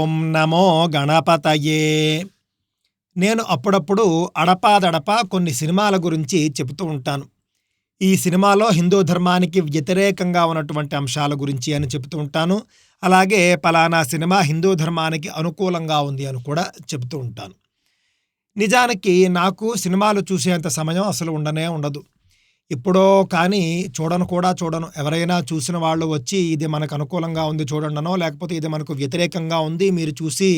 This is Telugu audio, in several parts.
ఓం నమో గణపతయే. నేను అప్పుడప్పుడు అడపాదడపా కొన్ని సినిమాల గురించి చెబుతూ ఉంటాను. ఈ సినిమాలో హిందూ ధర్మానికి వ్యతిరేకంగా ఉన్నటువంటి అంశాల గురించి అని చెబుతూ ఉంటాను. అలాగే పలానా సినిమా హిందూ ధర్మానికి అనుకూలంగా ఉంది అని కూడా చెబుతూ ఉంటాను. నిజానికి నాకు సినిమాలు చూసేంత సమయం అసలు ఉండనే ఉండదు. ఇప్పుడో కానీ చూడను కూడా చూడను. ఎవరైనా చూసిన వాళ్ళు వచ్చి ఇది మనకు అనుకూలంగా ఉంది చూడండనో లేకపోతే ఇది మనకు వ్యతిరేకంగా ఉంది మీరు చూసి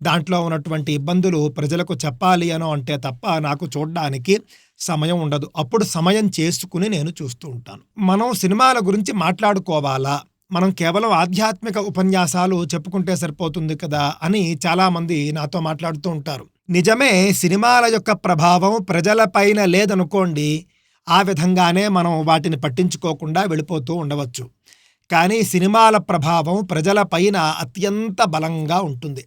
దాంట్లో ఉన్నటువంటి ఇబ్బందులు ప్రజలకు చెప్పాలి అనో అంటే తప్ప నాకు చూడడానికి సమయం ఉండదు. అప్పుడు సమయం చేసుకుని నేను చూస్తూ ఉంటాను. మనం సినిమాల గురించి మాట్లాడుకోవాలా? మనం కేవలం ఆధ్యాత్మిక ఉపన్యాసాలు చెప్పుకుంటే సరిపోతుంది కదా అని చాలామంది నాతో మాట్లాడుతూ ఉంటారు. నిజమే సినిమాల యొక్క ప్రభావం ప్రజలపైన లేదనుకోండి ఆ విధంగానే మనం వాటిని పట్టించుకోకుండా వెళ్ళిపోతూ ఉండవచ్చు. కానీ సినిమాల ప్రభావం ప్రజలపైన అత్యంత బలంగా ఉంటుంది.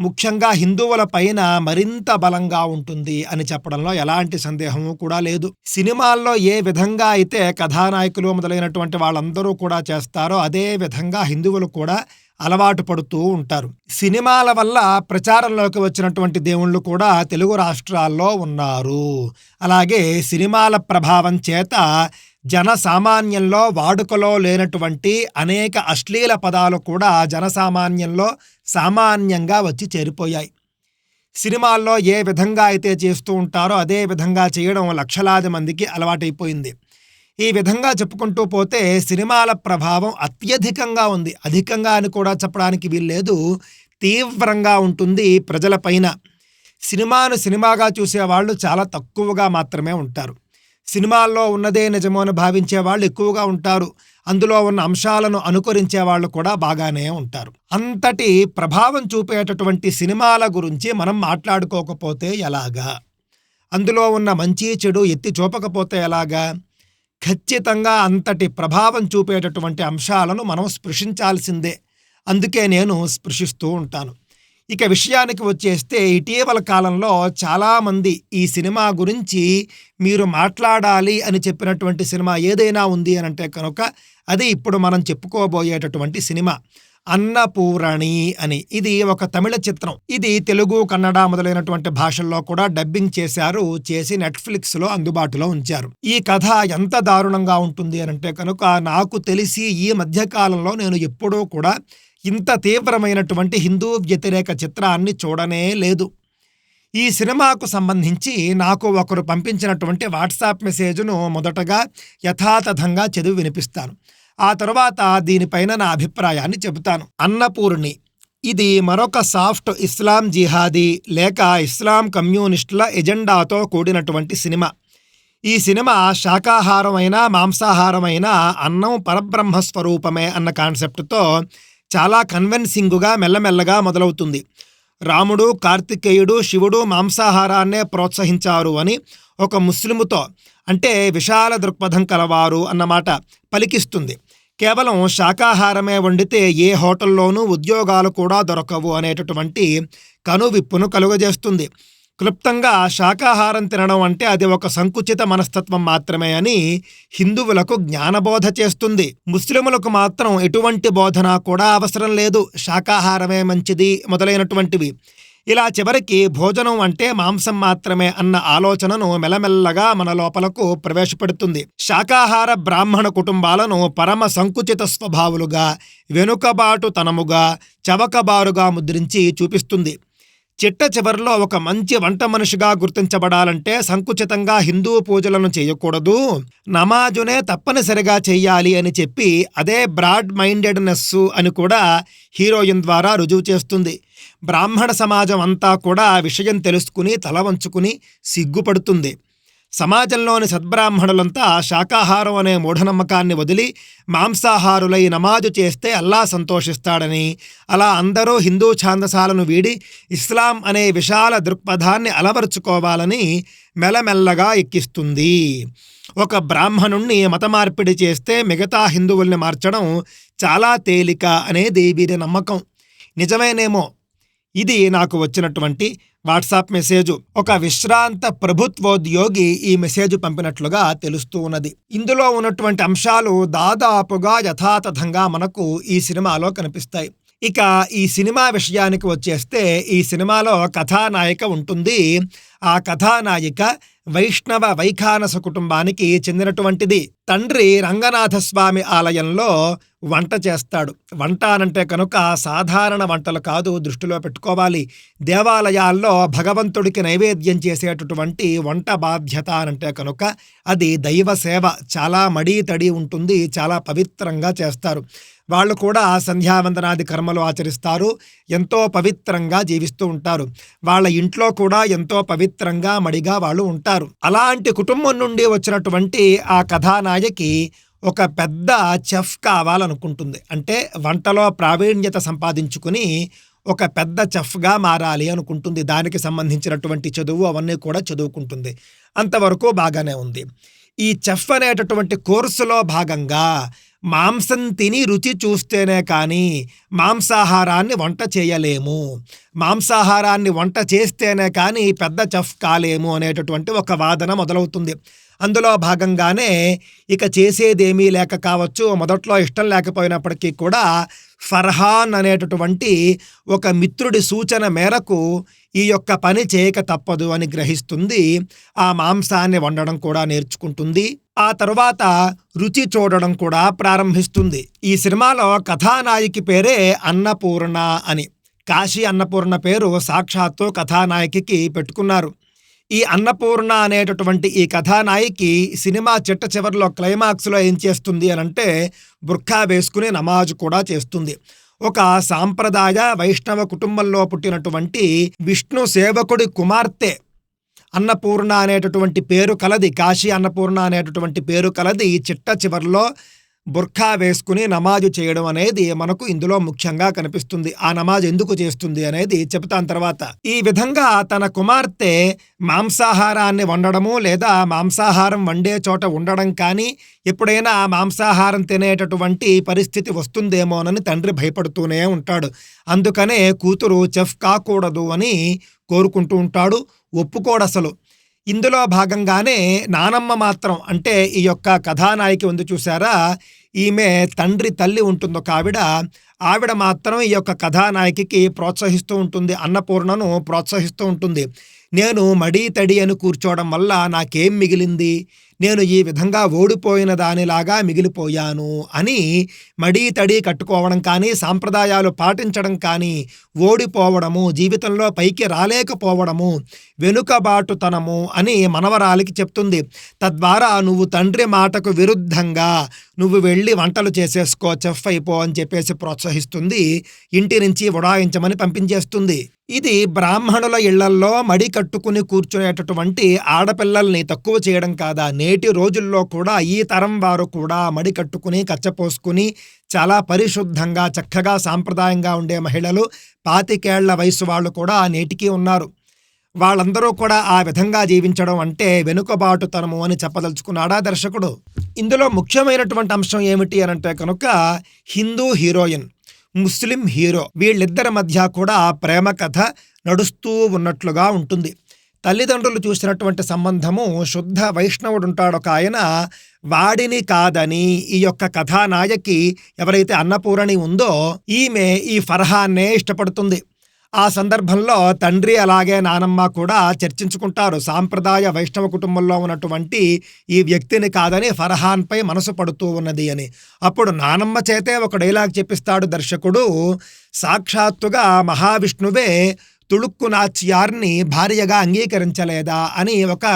ముఖ్యంగా హిందువుల పైన మరింత బలంగా ఉంటుంది అని చెప్పడంలో ఎలాంటి సందేహము కూడా లేదు. సినిమాల్లో ఏ విధంగా అయితే కథానాయకులు మొదలైనటువంటి వాళ్ళందరూ కూడా చేస్తారో అదే విధంగా హిందువులు కూడా అలవాటు పడుతూ ఉంటారు. సినిమాల వల్ల ప్రచారంలోకి వచ్చినటువంటి దేవుళ్ళు కూడా తెలుగు రాష్ట్రాల్లో ఉన్నారు. అలాగే సినిమాల ప్రభావం చేత జన సామాన్యంలో వాడుకలో లేనటువంటి అనేక అశ్లీల పదాలు కూడా జనసామాన్యంలో సామాన్యంగా వచ్చి చేరిపోయాయి. సినిమాల్లో ఏ విధంగా అయితే చేస్తూ ఉంటారో అదే విధంగా చేయడం లక్షలాది మందికి అలవాటైపోయింది. ఈ విధంగా చెప్పుకుంటూ పోతే సినిమాల ప్రభావం అత్యధికంగా ఉంది. అధికంగా అని కూడా చెప్పడానికి వీల్లేదు. తీవ్రంగా ఉంటుంది ప్రజలపైన సినిమాను సినిమాగా చూసేవాళ్ళు చాలా తక్కువగా మాత్రమే ఉంటారు. సినిమాల్లో ఉన్నదే నిజమో అని భావించే వాళ్ళు ఎక్కువగా ఉంటారు. అందులో ఉన్న అంశాలను అనుకరించే వాళ్ళు కూడా బాగానే ఉంటారు. అంతటి ప్రభావం చూపేటటువంటి సినిమాల గురించి మనం మాట్లాడుకోకపోతే ఎలాగా? అందులో ఉన్న మంచి చెడు ఎత్తి చూపకపోతే ఎలాగా? ఖచ్చితంగా అంతటి ప్రభావం చూపేటటువంటి అంశాలను మనం స్పృశించాల్సిందే. అందుకే నేను స్పృశిస్తూ ఉంటాను. ఇక విషయానికి వచ్చేస్తే ఇటీవల కాలంలో చాలామంది ఈ సినిమా గురించి మీరు మాట్లాడాలి అని చెప్పినటువంటి సినిమా ఏదైనా ఉంది అని అంటే కనుక అది ఇప్పుడు మనం చెప్పుకోబోయేటటువంటి సినిమా. అన్నపూరణి అని. ఇది ఒక తమిళ చిత్రం. ఇది తెలుగు కన్నడ మొదలైనటువంటి భాషల్లో కూడా డబ్బింగ్ చేశారు చేసి నెట్ఫ్లిక్స్లో అందుబాటులో ఉంచారు. ఈ కథ ఎంత దారుణంగా ఉంటుంది అని అంటే కనుక నాకు తెలిసి ఈ మధ్యకాలంలో నేను ఎప్పుడూ కూడా ఇంత తీవ్రమైనటువంటి హిందూ వ్యతిరేక చిత్రాన్ని చూడనే లేదు. ఈ సినిమాకు సంబంధించి నాకు ఒకరు పంపించినటువంటి వాట్సాప్ మెసేజ్ను మొదటగా యథాతథంగా చదివి వినిపిస్తాను. ఆ తర్వాత దీనిపైన నా అభిప్రాయాన్ని చెబుతాను. అన్నపూర్ణి ఇది మరొక సాఫ్ట్ ఇస్లాం జిహాదీ లేక ఇస్లాం కమ్యూనిస్టుల ఎజెండాతో కూడినటువంటి సినిమా. ఈ సినిమా శాకాహారమైన మాంసాహారమైన అన్నం పరబ్రహ్మ స్వరూపమే అన్న కాన్సెప్ట్తో చాలా కన్విన్సింగుగా మెల్లమెల్లగా మొదలవుతుంది. రాముడు కార్తికేయుడు శివుడు మాంసాహారాన్నే ప్రోత్సహించారు అని ఒక ముస్లిముతో అంటే విశాల దృక్పథం కలవారు అన్నమాట పలికిస్తుంది. కేవలం శాకాహారమే వండితే ఏ హోటల్లోనూ ఉద్యోగాలు కూడా దొరకవు అనేటటువంటి కనువిప్పును కలుగజేస్తుంది. క్లుప్తంగా శాకాహారం తినడం అంటే అది ఒక సంకుచిత మనస్తత్వం మాత్రమే అని హిందువులకు జ్ఞానబోధ చేస్తుంది. ముస్లిములకు మాత్రం ఎటువంటి బోధన కూడా అవసరం లేదు. శాకాహారమే మంచిది మొదలైనటువంటివి. ఇలా చివరికి భోజనం అంటే మాంసం మాత్రమే అన్న ఆలోచనను మెల్లమెల్లగా మన లోపలకు ప్రవేశపెడుతుంది. శాకాహార బ్రాహ్మణ కుటుంబాలను పరమ సంకుచిత స్వభావులుగా వెనుకబాటుతనముగా చవకబారుగా ముద్రించి చూపిస్తుంది. చిట్ట చివరిలో ఒక మంచి వంట మనిషిగా గుర్తించబడాలంటే సంకుచితంగా హిందూ పూజలను చేయకూడదు. నమాజునే తప్పనిసరిగా చేయాలి అని చెప్పి అదే బ్రాడ్ మైండెడ్నెస్ అని కూడా హీరోయిన్ ద్వారా రుజువు చేస్తుంది. బ్రాహ్మణ సమాజం అంతా కూడా విషయం తెలుసుకుని తల వంచుకుని సిగ్గుపడుతుంది. సమాజంలోని సద్బ్రాహ్మణులంతా శాకాహారం అనే మూఢనమ్మకాన్ని వదిలి మాంసాహారులై నమాజు చేస్తే అల్లా సంతోషిస్తాడని అలా అందరూ హిందూ ఛాందసాలను వీడి ఇస్లాం అనే విశాల దృక్పథాన్ని అలవరుచుకోవాలని మెల్లమెల్లగా ఎక్కిస్తుంది. ఒక బ్రాహ్మణుణ్ణి మతమార్పిడి చేస్తే మిగతా హిందువుల్ని మార్చడం చాలా తేలిక అనేది వీరి నమ్మకం. నిజమేనేమో ఇది నాకు వచ్చినటువంటి వాట్సాప్ మెసేజ్. ఒక విశ్రాంత ప్రభుత్వోద్యోగి ఈ మెసేజ్ పంపినట్లుగా తెలుస్తూ ఉన్నది. ఇందులో ఉన్నటువంటి అంశాలు దాదాపుగా యథాతథంగా మనకు ఈ సినిమాలో కనిపిస్తాయి. ఇక ఈ సినిమా విషయానికి వచ్చేస్తే ఈ సినిమాలో కథానాయిక ఉంటుంది. ఆ కథానాయిక వైష్ణవ వైఖానస కుటుంబానికి చెందినటువంటిది తండ్రి రంగనాథస్వామి ఆలయంలో వంట చేస్తాడు. వంట అనంటే కనుక సాధారణ వంటలు కాదు దృష్టిలో పెట్టుకోవాలి. దేవాలయాల్లో భగవంతుడికి నైవేద్యం చేసేటటువంటి వంట బాధ్యత అనంటే కనుక అది దైవ సేవ. చాలా మడి తడి ఉంటుంది చాలా పవిత్రంగా చేస్తారు. వాళ్ళు కూడా సంధ్యావందనాది కర్మలు ఆచరిస్తారు ఎంతో పవిత్రంగా జీవిస్తూ ఉంటారు. వాళ్ళ ఇంట్లో కూడా ఎంతో పవిత్రంగా మడిగా వాళ్ళు ఉంటారు. అలాంటి కుటుంబం నుండి వచ్చినటువంటి ఆ కథానాయకి ఒక పెద్ద చెఫ్ కావాలనుకుంటుంది. అంటే వంటలో ప్రావీణ్యత సంపాదించుకుని ఒక పెద్ద చెఫ్గా మారాలి అనుకుంటుంది. దానికి సంబంధించినటువంటి చదువు అవన్నీ కూడా చదువుకుంటుంది. అంతవరకు బాగానే ఉంది. ఈ చెఫ్ అనేటటువంటి కోర్సులో భాగంగా మాంసం తిని రుచి చూస్తేనే కానీ మాంసాహారాన్ని వంట చేయలేము. మాంసాహారాన్ని వంట చేస్తేనే కానీ పెద్ద చఫ్ కాలేము అనేటటువంటి ఒక వాదన మొదలవుతుంది. అందులో భాగంగానే ఇక చేసేదేమీ లేక కావచ్చు మొదట్లో ఇష్టం లేకపోయినప్పటికీ కూడా ఫర్హాన్ అనేటటువంటి ఒక మిత్రుడి సూచన మేరకు ఈ యొక్క పని చేయక తప్పదు అని గ్రహిస్తుంది. ఆ మాంసాన్ని వండడం కూడా నేర్చుకుంటుంది. ఆ తరువాత రుచి చూడడం కూడా ప్రారంభిస్తుంది. ఈ సినిమాలో కథానాయికి పేరే అన్నపూర్ణ అని. కాశీ అన్నపూర్ణ పేరు సాక్షాత్తు కథానాయికి పెట్టుకున్నారు. ఈ అన్నపూర్ణ అనేటటువంటి ఈ కథానాయికి సినిమా చిట్ట చివరిలో క్లైమాక్స్లో ఏం చేస్తుంది అని అంటే బుర్ఖా వేసుకుని నమాజ్ కూడా చేస్తుంది. ఒక సాంప్రదాయ వైష్ణవ కుటుంబంలో పుట్టినటువంటి విష్ణు సేవకుడి కుమార్తె అన్నపూర్ణ అనేటటువంటి పేరు కలది. కాశీ అన్నపూర్ణ అనేటటువంటి పేరు కలది. చిట్ట చివరిలో బుర్ఖా వేసుకుని నమాజు చేయడం అనేది మనకు ఇందులో ముఖ్యంగా కనిపిస్తుంది. ఆ నమాజ్ ఎందుకు చేస్తుంది అనేది చెబుతాను తర్వాత. ఈ విధంగా తన కుమార్తె మాంసాహారాన్ని వండడము లేదా మాంసాహారం వండే చోట ఉండడం కానీ ఎప్పుడైనా మాంసాహారం తినేటటువంటి పరిస్థితి వస్తుందేమోనని తండ్రి భయపడుతూనే ఉంటాడు. అందుకనే కూతురు చెఫ్ కాకూడదు అని కోరుకుంటూ ఉంటాడు. ఒప్పుకోడసలు. ఇందులో భాగంగానే నానమ్మ మాత్రం అంటే ఈ యొక్క కథానాయికి ఉంది చూసారా ఈమె తండ్రి తల్లి ఉంటుంది ఒక ఆవిడ. ఆవిడ మాత్రం ఈ యొక్క కథానాయికి ప్రోత్సహిస్తూ ఉంటుంది అన్నపూర్ణను ప్రోత్సహిస్తూ ఉంటుంది. నేను మడి తడి అని కూర్చోవడం వల్ల నాకేం మిగిలింది? నేను ఈ విధంగా ఓడిపోయిన దానిలాగా మిగిలిపోయాను అని మడి తడి కట్టుకోవడం కానీ సాంప్రదాయాలు పాటించడం కానీ ఓడిపోవడము జీవితంలో పైకి రాలేకపోవడము వెనుకబాటుతనము అని మనవరాలికి చెప్తుంది. తద్వారా నువ్వు తండ్రి మాటకు విరుద్ధంగా నువ్వు వెళ్ళి వంటలు చేసేసుకో చెఫ్ అయిపో అని చెప్పేసి ప్రోత్సహిస్తుంది. ఇంటి నుంచి ఉడాయించమని పంపించేస్తుంది. ఇది బ్రాహ్మణుల ఇళ్ళల్లో మడి కట్టుకుని కూర్చునేటటువంటి ఆడపిల్లల్ని తక్కువ చేయడం కాదా? నేటి రోజుల్లో కూడా ఈ తరం వారు కూడా మడి కట్టుకుని కచ్చపోసుకుని చాలా పరిశుద్ధంగా చక్కగా సాంప్రదాయంగా ఉండే మహిళలు పాతికేళ్ళ వయసు వాళ్ళు కూడా నేటికి ఉన్నారు. వాళ్ళందరూ కూడా ఆ విధంగా జీవించడం అంటే వెనుకబాటుతనము అని చెప్పదలుచుకున్నాడా దర్శకుడు? ఇందులో ముఖ్యమైనటువంటి అంశం ఏమిటి అని అంటే కనుక హిందూ హీరోయిన్ ముస్లిం హీరో వీళ్ళిద్దరి మధ్య కూడా ప్రేమ కథ నడుస్తూ ఉన్నట్లుగా ఉంటుంది. తల్లిదండ్రులు చూసినటువంటి సంబంధము శుద్ధ వైష్ణవుడు ఉంటాడు ఒక ఆయన వాడిని కాదని ఈ యొక్క కథానాయకి ఎవరైతే అన్నపూరణి ఉందో ఈమె ఈ ఫర్హాన్నే ఇష్టపడుతుంది. ఆ సందర్భంలో తండ్రి అలాగే నానమ్మ కూడా చర్చించుకుంటారు. సాంప్రదాయ వైష్ణవ కుటుంబంలో ఉన్నటువంటి ఈ వ్యక్తిని కాదని ఫర్హాన్పై మనసు పడుతూ ఉన్నది అని. అప్పుడు నానమ్మ చేతే ఒక డైలాగ్ చెప్పిస్తాడు దర్శకుడు. సాక్షాత్తుగా మహావిష్ణువే తుళుక్కు చియార్ని భార్యగా అంగీకరించలేదా అని ఒక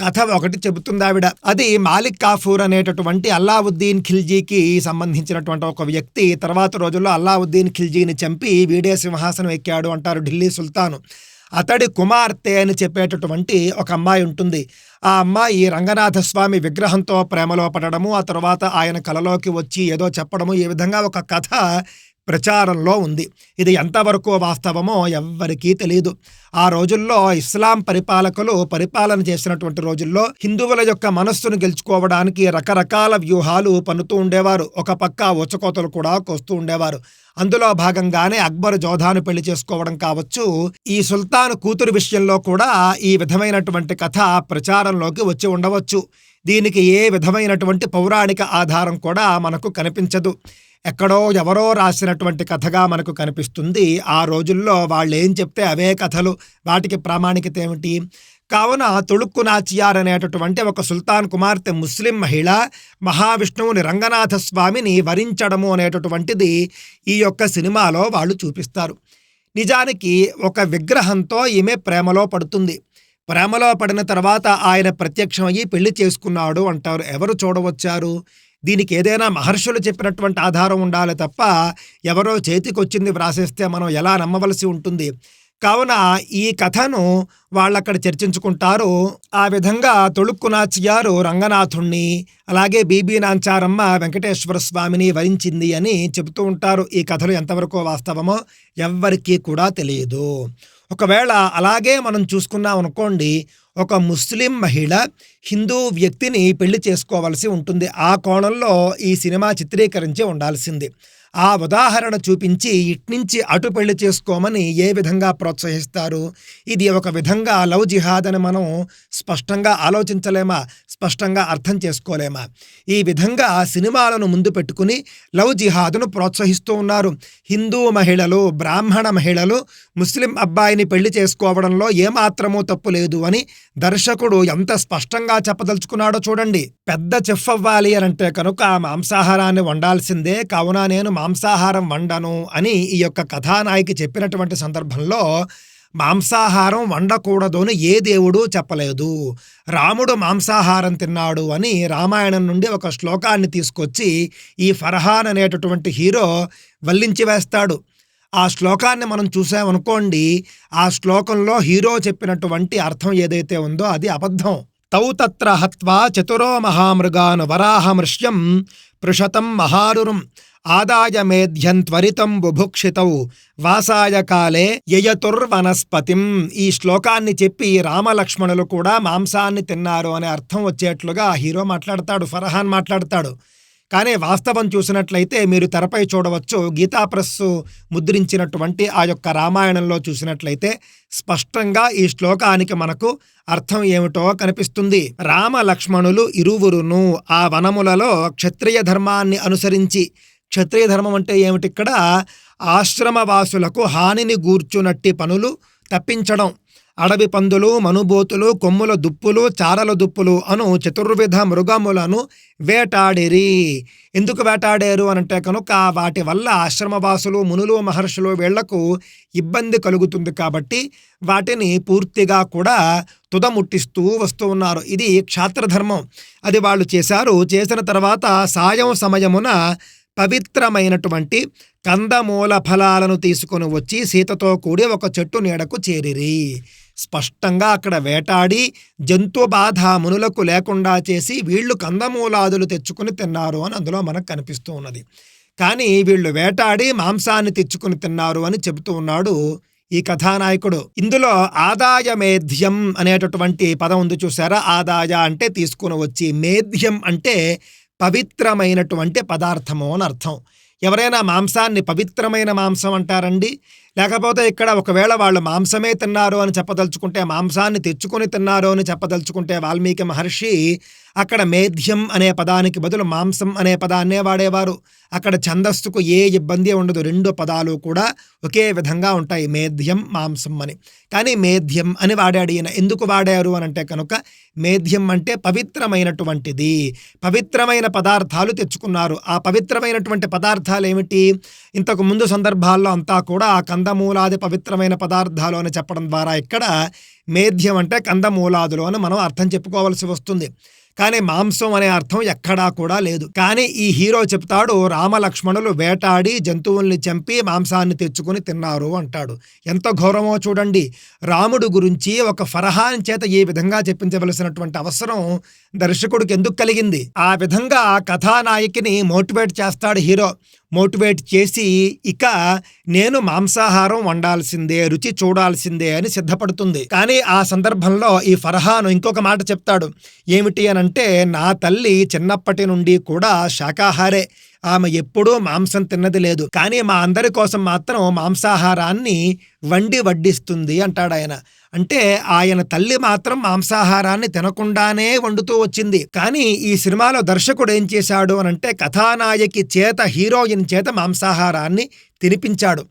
కథ ఒకటి చెబుతుంది ఆవిడ అది మాలిక్ కాఫూర్ అనేటటువంటి అల్లావుద్దీన్ ఖిల్జీకి సంబంధించినటువంటి ఒక వ్యక్తి. తర్వాత రోజుల్లో అల్లావుద్దీన్ ఖిల్జీని చంపి వీడే సింహాసనం ఎక్కాడు అంటారు ఢిల్లీ సుల్తాను. అతడి కుమార్తె అని చెప్పేటటువంటి ఒక అమ్మాయి ఉంటుంది. ఆ అమ్మాయి రంగనాథస్వామి విగ్రహంతో ప్రేమలో పడడము ఆ తర్వాత ఆయన కలలోకి వచ్చి ఏదో చెప్పడము ఈ విధంగా ఒక కథ ప్రచారంలో ఉంది. ఇది ఎంతవరకు వాస్తవమో ఎవ్వరికీ తెలియదు ఆ రోజుల్లో ఇస్లాం పరిపాలకులు పరిపాలన చేసినటువంటి రోజుల్లో హిందువుల యొక్క మనస్సును గెలుచుకోవడానికి రకరకాల వ్యూహాలు పన్నుతూ ఉండేవారు. ఒక పక్క ఉచకోతలు కూడా కోస్తూ ఉండేవారు. అందులో భాగంగానే అక్బర్ జోధాను పెళ్ళి చేసుకోవడం కావచ్చు ఈ సుల్తాన్ కూతురు విషయంలో కూడా ఈ విధమైనటువంటి కథ ప్రచారంలోకి వచ్చి ఉండవచ్చు. దీనికి ఏ విధమైనటువంటి పౌరాణిక ఆధారం కూడా మనకు కనిపించదు. ఎక్కడో ఎవరో రాసినటువంటి కథగా మనకు కనిపిస్తుంది. ఆ రోజుల్లో వాళ్ళు ఏం చెప్తే అవే కథలు. వాటికి ప్రామాణికత ఏమిటి? కావున తొడుక్కు నాచియార్ అనేటటువంటి ఒక సుల్తాన్ కుమార్తె ముస్లిం మహిళ మహావిష్ణువుని రంగనాథ స్వామిని వరించడము అనేటటువంటిది ఈ యొక్క సినిమాలో వాళ్ళు చూపిస్తారు. నిజానికి ఒక విగ్రహంతో ఈమె ప్రేమలో పడుతుంది. ప్రేమలో పడిన తర్వాత ఆయన ప్రత్యక్షమయ్యి పెళ్ళి చేసుకున్నాడు అంటారు. ఎవరు చూడవచ్చారు? దీనికి ఏదైనా మహర్షులు చెప్పినటువంటి ఆధారం ఉండాలి తప్ప ఎవరో చేతికొచ్చింది వ్రాసేస్తే మనం ఎలా నమ్మవలసి ఉంటుంది? కావున ఈ కథను వాళ్ళక్కడ చర్చించుకుంటారు. ఆ విధంగా తొలుక్కునాచియారు రంగనాథుణ్ణి అలాగే బీబీ నాంచారమ్మ వెంకటేశ్వర స్వామిని వరించింది అని చెబుతూ ఉంటారు. ఈ కథలు ఎంతవరకు వాస్తవమో ఎవ్వరికీ కూడా తెలియదు. ఒకవేళ అలాగే మనం చూసుకున్నాం అనుకోండి ఒక ముస్లిం మహిళ హిందూ వ్యక్తిని పెళ్ళి చేసుకోవాల్సి ఉంటుంది. ఆ కోణంలో ఈ సినిమా చిత్రీకరించి ఉండాల్సింది. ఆ ఉదాహరణ చూపించి ఇట్నుంచి అటు పెళ్ళి చేసుకోమని ఏ విధంగా ప్రోత్సహిస్తారు? ఇది ఒక విధంగా లవ్ జిహాద్ అని మనం స్పష్టంగా ఆలోచించలేమా? స్పష్టంగా అర్థం చేసుకోలేమా? ఈ విధంగా సినిమాలను ముందు పెట్టుకుని లవ్ జిహాద్ను ప్రోత్సహిస్తూ ఉన్నారు. హిందూ మహిళలు బ్రాహ్మణ మహిళలు ముస్లిం అబ్బాయిని పెళ్ళి చేసుకోవడంలో ఏమాత్రమూ తప్పు లేదు అని దర్శకుడు ఎంత స్పష్టంగా చెప్పదలుచుకున్నాడో చూడండి. పెద్ద చెఫ్ అవ్వాలి అని అంటే కనుక మాంసాహారాన్ని వండాల్సిందే. కావున నేను మాంసాహారం వండను అని ఈ యొక్క కథానాయికి చెప్పినటువంటి సందర్భంలో మాంసాహారం వండకూడదు అని ఏ దేవుడు చెప్పలేదు. రాముడు మాంసాహారం తిన్నాడు అని రామాయణం నుండి ఒక శ్లోకాన్ని తీసుకొచ్చి ఈ ఫర్హాన్ అనేటటువంటి హీరో వల్లించి వేస్తాడు. ఆ శ్లోకాన్ని మనం చూసామనుకోండి ఆ శ్లోకంలో హీరో చెప్పినటువంటి అర్థం ఏదైతే ఉందో అది అబద్ధం. తౌ తత్ర హత్వా చతురో మహామృగాను వరాహమృష్యం పృషతం మహారురం ఆదాయ మేధ్యం త్వరితం బుభుక్షితౌ వాసాయ కాలే యయతుర్వనస్పతిం. ఈ శ్లోకాన్ని చెప్పి రామలక్ష్మణులు కూడా మాంసాన్ని తిన్నారు అనే అర్థం వచ్చేట్లుగా హీరో మాట్లాడతాడు ఫర్హాన్ మాట్లాడతాడు. కానీ వాస్తవం చూసినట్లయితే మీరు తెరపై చూడవచ్చు గీతా ప్రెస్ ముద్రించినటువంటి ఆ యొక్క రామాయణంలో చూసినట్లయితే స్పష్టంగా ఈ శ్లోకానికి మనకు అర్థం ఏమిటో కనిపిస్తుంది. రామ లక్ష్మణులు ఇరువురును ఆ వనములలో క్షత్రియ ధర్మాన్ని అనుసరించి క్షత్రియ ధర్మం అంటే ఏమిటి ఇక్కడ? ఆశ్రమవాసులకు హానిని గూర్చునట్టి పనులు తప్పించడం. అడవి పందులు మనుబోతులు కొమ్ముల దుప్పులు చారల దుప్పులు అను చతుర్విధ మృగములను వేటాడిరి. ఎందుకు వేటాడారు అనంటే కనుక వాటి వల్ల ఆశ్రమవాసులు మునులు మహర్షులు వీళ్ళకు ఇబ్బంది కలుగుతుంది కాబట్టి వాటిని పూర్తిగా కూడా తుదముట్టిస్తూ వస్తూ ఉన్నారు. ఇది క్షాత్రధర్మం. అది వాళ్ళు చేశారు. చేసిన తర్వాత సాయం సమయమున పవిత్రమైనటువంటి కందమూల ఫలాలను తీసుకొని వచ్చి సీతతో కూడి ఒక చెట్టు నీడకు చేరిరి. స్పష్టంగా అక్కడ వేటాడి జంతు బాధ మునులకు లేకుండా చేసి వీళ్ళు కందమూలాదులు తెచ్చుకుని తిన్నారు అని అందులో మనకు కనిపిస్తూ ఉన్నది. కానీ వీళ్ళు వేటాడి మాంసాన్ని తెచ్చుకుని తిన్నారు అని చెబుతూ ఉన్నాడు ఈ కథానాయకుడు. ఇందులో ఆదాయ మేధ్యం అనేటటువంటి పదం ఉంది చూసారా ఆదాయ అంటే తీసుకుని వచ్చి మేధ్యం అంటే పవిత్రమైనటువంటి పదార్థము అని అర్థం. ఎవరైనా మాంసాన్ని పవిత్రమైన మాంసం అంటారండి? లేకపోతే ఇక్కడ ఒకవేళ వాళ్ళు మాంసమే తిన్నారు అని చెప్పదలుచుకుంటే మాంసాన్ని తెచ్చుకొని తిన్నారు అని చెప్పదలుచుకుంటే వాల్మీకి మహర్షి అక్కడ మేధ్యం అనే పదానికి బదులు మాంసం అనే పదాన్నే వాడేవారు. అక్కడ ఛందస్సుకు ఏ ఇబ్బంది ఉండదు. రెండు పదాలు కూడా ఒకే విధంగా ఉంటాయి. మేధ్యం మాంసం అని. కానీ మేధ్యం అని వాడాడు ఈయన. ఎందుకు వాడారు అని అంటే కనుక మేధ్యం అంటే పవిత్రమైనటువంటిది. పవిత్రమైన పదార్థాలు తెచ్చుకున్నారు. ఆ పవిత్రమైనటువంటి పదార్థాలు ఏమిటి? ఇంతకు ముందు సందర్భాల్లో అంతా కూడా ఆ కందమూలాది పవిత్రమైన పదార్థాలు అని చెప్పడం ద్వారా ఇక్కడ మేధ్యం అంటే కందమూలాదులు అని మనం అర్థం చెప్పుకోవాల్సి వస్తుంది. కానీ మాంసం అనే అర్థం ఎక్కడా కూడా లేదు. కానీ ఈ హీరో చెప్తాడు రామలక్ష్మణులు వేటాడి జంతువుల్ని చంపి మాంసాన్ని తెచ్చుకుని తిన్నారు అంటాడు. ఎంత ఘోరమో చూడండి. రాముడు గురించి ఒక ఫరహాన్ చేత ఈ విధంగా చెప్పించవలసినటువంటి అవసరం దర్శకుడికి ఎందుకు కలిగింది? ఆ విధంగా కథానాయకిని మోటివేట్ చేస్తాడు హీరో. మోటివేట్ చేసి ఇక నేను మాంసాహారం వండాల్సిందే రుచి చూడాల్సిందే అని సిద్ధపడుతుంది. కానీ ఆ సందర్భంలో ఈ ఫర్హాను ఇంకొక మాట చెప్తాడు. ఏమిటి అని అంటే నా తల్లి చిన్నప్పటి నుండి కూడా శాకాహారే. ఆమె ఎప్పుడూ మాంసం తిన్నది లేదు. కానీ మా అందరి కోసం మాత్రం మాంసాహారాన్ని వండి వడ్డిస్తుంది అంటాడు ఆయన అంటే ఆయన తల్లి మాత్రం మాంసాహారాన్ని తినకుండానే వండుతూ వచ్చింది. కానీ ఈ సినిమాలో దర్శకుడు ఏం చేశాడు అనంటే కథానాయకి చేత హీరోయిన్ చేత మాంసాహారాన్ని తినిపించాడు.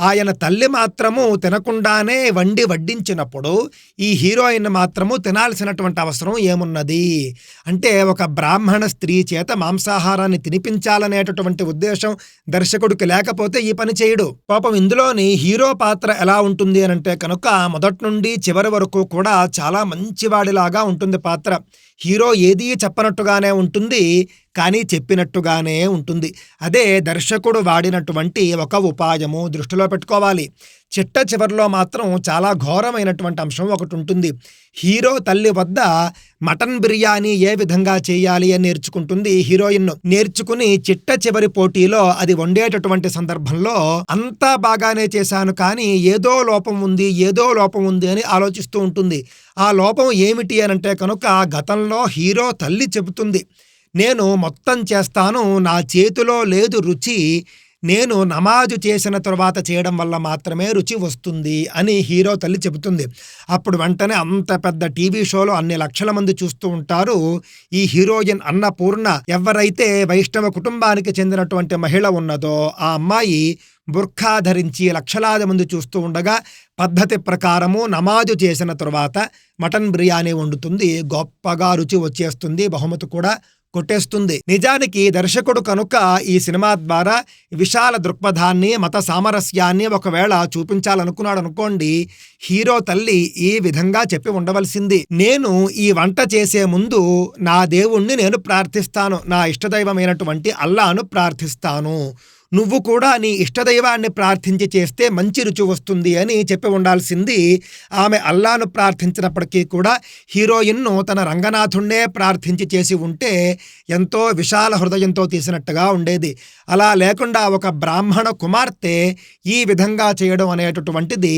ఆయన తల్లి మాత్రము తినకుండానే వండి వడ్డించినప్పుడు ఈ హీరోయిన్ మాత్రము తినాల్సినటువంటి అవసరం ఏమున్నది? అంటే ఒక బ్రాహ్మణ స్త్రీ చేత మాంసాహారాన్ని తినిపించాలనేటటువంటి ఉద్దేశం దర్శకుడికి లేకపోతే ఈ పని చేయడు. పాపం ఇందులోని హీరో పాత్ర ఎలా ఉంటుంది అని అంటే కనుక మొదటి నుండి చివరి వరకు కూడా చాలా మంచివాడిలాగా ఉంటుంది పాత్ర. హీరో ఏదీ చెప్పనట్టుగానే ఉంటుంది. కానీ చెప్పినట్టుగానే ఉంటుంది. అదే దర్శకుడు వాడినటువంటి ఒక ఉపాయము దృష్టిలో పెట్టుకోవాలి. చిట్ట చివరిలో మాత్రం చాలా ఘోరమైనటువంటి అంశం ఒకటి ఉంటుంది. హీరో తల్లి వద్ద మటన్ బిర్యానీ ఏ విధంగా చేయాలి అని నేర్చుకుంటుంది హీరోయిన్. నేర్చుకుని చిట్ట చివరి పోటీలో అది వండేటటువంటి సందర్భంలో అంతా బాగానే చేశాను కానీ ఏదో లోపం ఉంది ఏదో లోపం ఉంది అని ఆలోచిస్తూ ఉంటుంది. ఆ లోపం ఏమిటి అని అంటే కనుక గతంలో హీరో తల్లి చెబుతుంది. నేను మొత్తం చేస్తాను నా చేతిలో లేదు రుచి నేను నమాజు చేసిన తరువాత చేయడం వల్ల మాత్రమే రుచి వస్తుంది అని హీరో తల్లి చెబుతుంది. అప్పుడు వెంటనే అంత పెద్ద టీవీ షోలో అన్ని లక్షల మంది చూస్తూ ఉంటారు. ఈ హీరోయిన్ అన్నపూర్ణ ఎవరైతే వైష్ణవ కుటుంబానికి చెందినటువంటి మహిళ ఉన్నదో ఆ అమ్మాయి బుర్ఖా ధరించి లక్షలాది మంది చూస్తూ ఉండగా పద్ధతి ప్రకారము నమాజు చేసిన తర్వాత మటన్ బిర్యానీ వండుతుంది గొప్పగా రుచి వచ్చేస్తుంది బహుమతి కూడా కొట్టేస్తుంది. నిజానికి దర్శకుడు కనుక ఈ సినిమా ద్వారా విశాల దృక్పథాన్ని మత సామరస్యాన్ని ఒకవేళ చూపించాలనుకున్నాడు అనుకోండి హీరో తల్లి ఈ విధంగా చెప్పి ఉండవలసింది. నేను ఈ వంట చేసే ముందు నా దేవుణ్ణి నేను ప్రార్థిస్తాను. నా ఇష్టదైవమైనటువంటి అల్లాను ప్రార్థిస్తాను. నువ్వు కూడా నీ ఇష్టదైవాన్ని ప్రార్థించి చేస్తే మంచి రుచి వస్తుంది అని చెప్పి ఉండాల్సింది ఆమె అల్లాను ప్రార్థించినప్పటికీ కూడా హీరోయిన్ను తన రంగనాథుణ్ణే ప్రార్థించి చేసి ఉంటే ఎంతో విశాల హృదయంతో తీసినట్టుగా ఉండేది. అలా లేకుండా ఒక బ్రాహ్మణ కుమార్తె ఈ విధంగా చేయడం అనేటటువంటిది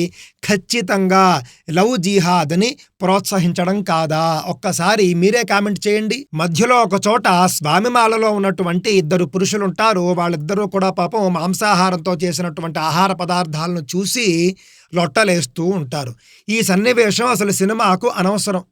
ఖచ్చితంగా లవ్ జీహాద్ అని ప్రోత్సహించడం కాదా? ఒక్కసారి మీరే కామెంట్ చేయండి. మధ్యలో ఒక చోట స్వామిమాలలో ఉన్నటువంటి ఇద్దరు పురుషులుంటారు. వాళ్ళిద్దరూ కూడా పాపం మాంసాహారంతో చేసినటువంటి ఆహార పదార్థాలను చూసి లొట్టలేస్తూ ఉంటారు. ఈ సన్నివేశం అసలు సినిమాకు అనవసరం.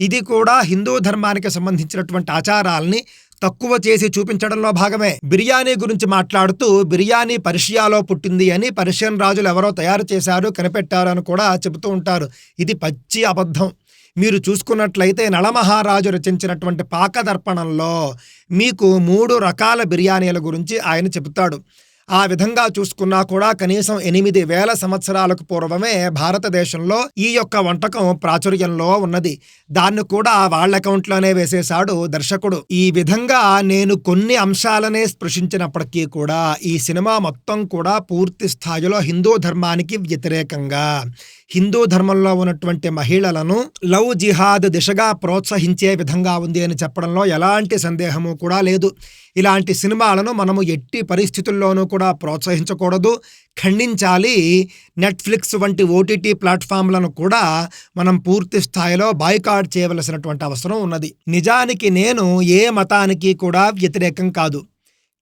ఇది కూడా హిందూ ధర్మానికి సంబంధించినటువంటి ఆచారాల్ని తక్కువ చేసి చూపించడంలో భాగమే. బిర్యానీ గురించి మాట్లాడుతూ బిర్యానీ పర్షియాలో పుట్టింది అని పర్షియన్ రాజులు ఎవరో తయారు చేశారు కనిపెట్టారు అని కూడా చెబుతూ ఉంటారు. ఇది పచ్చి అబద్ధం. మీరు చూసుకున్నట్లయితే నలమహారాజు రచించినటువంటి పాకదర్పణంలో మీకు మూడు రకాల బిర్యానీల గురించి ఆయన చెబుతాడు. ఆ విధంగా చూసుకున్నా కూడా కనీసం ఎనిమిది వేల సంవత్సరాలకు పూర్వమే భారతదేశంలో ఈ యొక్క వంటకం ప్రాచుర్యంలో ఉన్నది. దాన్ని కూడా వాళ్ళ అకౌంట్లోనే వేసేశాడు దర్శకుడు. ఈ విధంగా నేను కొన్ని అంశాలనే స్పృశించినప్పటికీ కూడా ఈ సినిమా మొత్తం కూడా పూర్తి స్థాయిలో హిందూ ధర్మానికి వ్యతిరేకంగా హిందూ ధర్మంలో ఉన్నటువంటి మహిళలను లవ్ జిహాద్ దిశగా ప్రోత్సహించే విధంగా ఉంది అని చెప్పడంలో ఎలాంటి సందేహము కూడా లేదు. ఇలాంటి సినిమాలను మనము ఎట్టి పరిస్థితుల్లోనూ కూడా ప్రోత్సహించకూడదు. ఖండించాలి. నెట్ఫ్లిక్స్ వంటి ఓటీటీ ప్లాట్ఫామ్లను కూడా మనం పూర్తి స్థాయిలో బాయ్కాట్ చేయవలసినటువంటి అవసరం ఉన్నది. నిజానికి నేను ఏ మతానికి కూడా వ్యతిరేకం కాదు.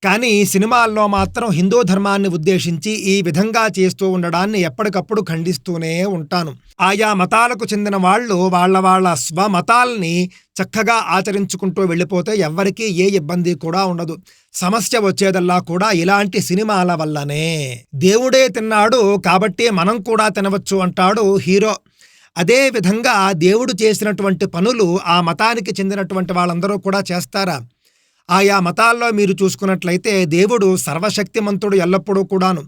కానీ సినిమాల్లో మాత్రం హిందూ ధర్మాన్ని ఉద్దేశించి ఈ విధంగా చేస్తూ ఉండడాన్ని ఎప్పటికప్పుడు ఖండిస్తూనే ఉంటాను. ఆయా మతాలకు చెందిన వాళ్ళు వాళ్ళ వాళ్ళ స్వమతాల్ని చక్కగా ఆచరించుకుంటూ వెళ్ళిపోతే ఎవ్వరికీ ఏ ఇబ్బంది కూడా ఉండదు. సమస్య వచ్చేదల్లా కూడా ఇలాంటి సినిమాల వల్లనే. దేవుడే తిన్నాడు కాబట్టి మనం కూడా తినవచ్చు అంటాడు హీరో. అదే విధంగా దేవుడు చేసినటువంటి పనులు ఆ మతానికి చెందినటువంటి వాళ్ళందరూ కూడా చేస్తారా? ఆయా మతాల్లో మీరు చూసుకున్నట్లయితే దేవుడు సర్వశక్తిమంతుడు ఎల్లప్పుడూ కూడాను.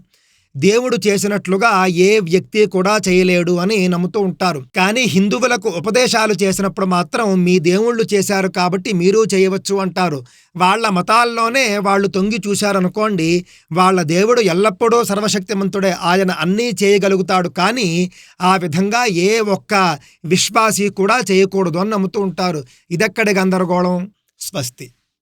దేవుడు చేసినట్లుగా ఏ వ్యక్తి కూడా చేయలేడు అని నమ్ముతూ ఉంటారు. కానీ హిందువులకు ఉపదేశాలు చేసినప్పుడు మాత్రం మీ దేవుళ్ళు చేశారు కాబట్టి మీరు చేయవచ్చు అంటారు. వాళ్ళ మతాల్లోనే వాళ్ళు తొంగి చూశారనుకోండి వాళ్ళ దేవుడు ఎల్లప్పుడూ సర్వశక్తిమంతుడే ఆయన అన్నీ చేయగలుగుతాడు. కానీ ఆ విధంగా ఏ ఒక్క విశ్వాసి కూడా చేయకూడదు అని నమ్ముతూ ఉంటారు. ఇదెక్కడి గందరగోళం? స్వస్తి.